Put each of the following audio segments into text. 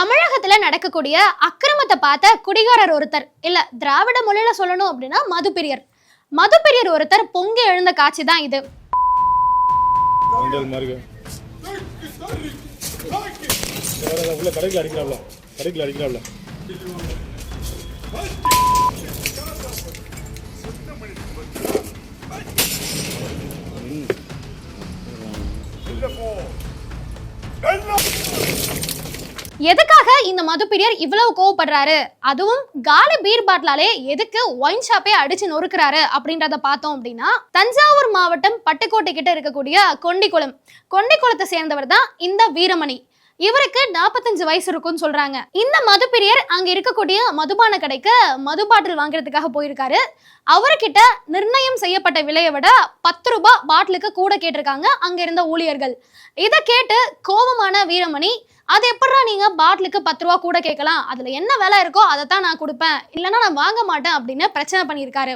தமிழகத்துல நடக்கக்கூடிய அக்கிரமத்தை பார்த்த குடிகாரர் ஒருத்தர் இல்ல திராவிட மொழியில சொல்லணும் அப்படின்னா மதுப்பிரியர் மதுப்பிரியர் ஒருத்தர் பொங்கி எழுந்த காட்சி தான் இது. மஞ்சள் அடிக்கிறாப்ல எதுக்காக இந்த மதுப்பிரியர் இவ்வளவு கோவப்படுறாரு? அதுவும் காலி பீர் பாட்டிலாலே எதுக்கு ஒயின் ஷாப்பே அடிச்சு நொறுக்குறாரு அப்படின்றத பார்த்தோம் அப்படின்னா தஞ்சாவூர் மாவட்டம் பட்டுக்கோட்டை கிட்ட இருக்கக்கூடிய கொண்டிக்குளம். கொண்டிக்குளத்தை சேர்ந்தவர் தான் இந்த வீரமணி. இவருக்கு நாற்பத்தஞ்சு வயசு இருக்கும்னு சொல்றாங்க. இந்த மதுப்பிரியர் அங்க இருக்கக்கூடிய மதுபான கடைக்கு மது பாட்டில் வாங்குறதுக்காக போயிருக்காரு. அவர்கிட்ட நிர்ணயம் செய்யப்பட்ட விலையை விட பத்து ரூபாய் பாட்டிலுக்கு கூட கேட்டிருக்காங்க அங்க இருந்த ஊழியர்கள். இதை கேட்டு கோபமான வீரமணி அது எப்படா நீங்க பாட்டிலுக்கு பத்து ரூபா கூட கேட்கலாம்? அதுல என்ன விலை இருக்கோ அதை தான் நான் கொடுப்பேன். இல்லைன்னா நான் வாங்க மாட்டேன் அப்படின்னு பிரச்சனை பண்ணியிருக்காரு.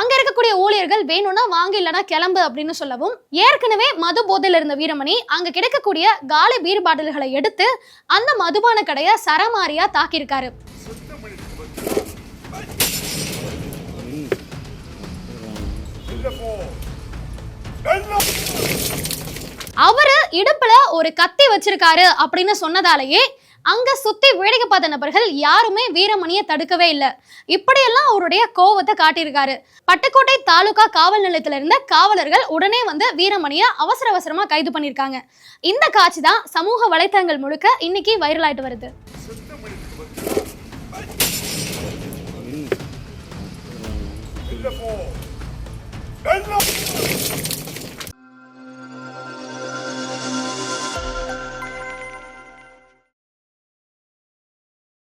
அங்க இருக்கக்கூடிய ஊழியர்கள் வேணும்னா வாங்க இல்லைன்னா கிளம்பு அப்படின்னு சொல்லவும் ஏற்கனவே மது போதையில் இருந்த வீரமணி அங்க கிடைக்கக்கூடிய காலி பீர் பாட்டில்களை எடுத்து அந்த மதுபான கடையை சரமாரியா தாக்கியிருக்காரு. அவரு இடுப்புல ஒரு கத்தி வச்சிருக்காரு அப்படின்னு சொன்னதாலேயே அங்க சுத்தி வேடிக்கை பார்த்த நபர்கள் யாருமே வீரமணியை தடுக்கவே இல்லை. இப்படியெல்லாம் அவருடைய கோவத்தை காட்டியிருக்காரு. பட்டுக்கோட்டை தாலுகா காவல் நிலையத்துல இருந்த காவலர்கள் உடனே வந்து வீரமணியை அவசர அவசரமா கைது பண்ணியிருக்காங்க. இந்த காட்சி தான் சமூக வலைத்தளங்கள் முழுக்க இன்னைக்கு வைரல் ஆயிட்டு வருது.